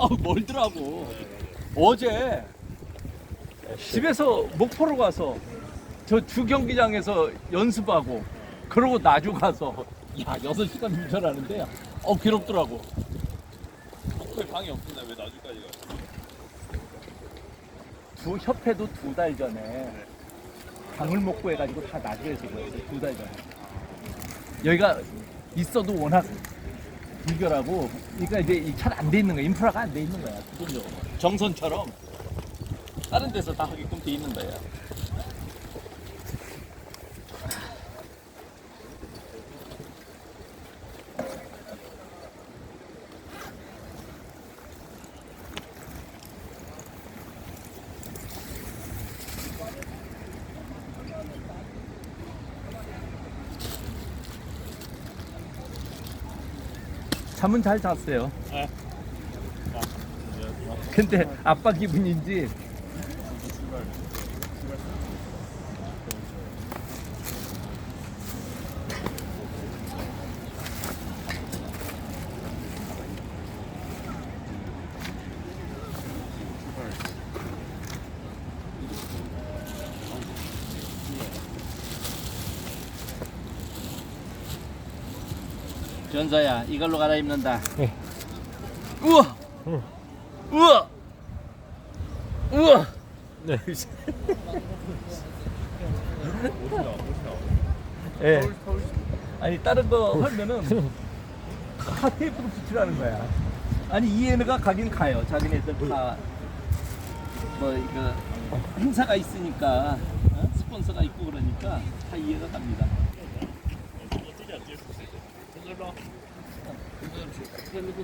아 멀더라고. 어제 집에서 목포로 가서 저 주경기장에서 연습하고 그러고 나주 가서 야 6시간 운전하는데 어 괴롭더라고. 목포에 방이 없는데 왜 나주까지 가? 두 협회도 두 달 전에 방을 먹고 해가지고 다 나주에서 그랬어요. 두 달 전에. 여기가 있어도 워낙 불결하고 그러니까 이제 잘안 돼 있는 거야. 인프라가 안 돼 있는 거야. 기본적으로. 정선처럼 다른 데서 다 하게끔 돼 있는 거야. 잠은 잘 잤어요. 네. 근데 아빠 기분인지 전사야 이걸로 갈아입는다. 네. 우와, 응. 우와, 우와. 네. 예. 아니 다른 거 하면은 다 테이프로 붙이라는 거야. 아니 이해가 가긴 가요. 자기네들 다 뭐 이거 행사가 있으니까 어? 스폰서가 있고 그러니까 다 이해가 갑니다. Bu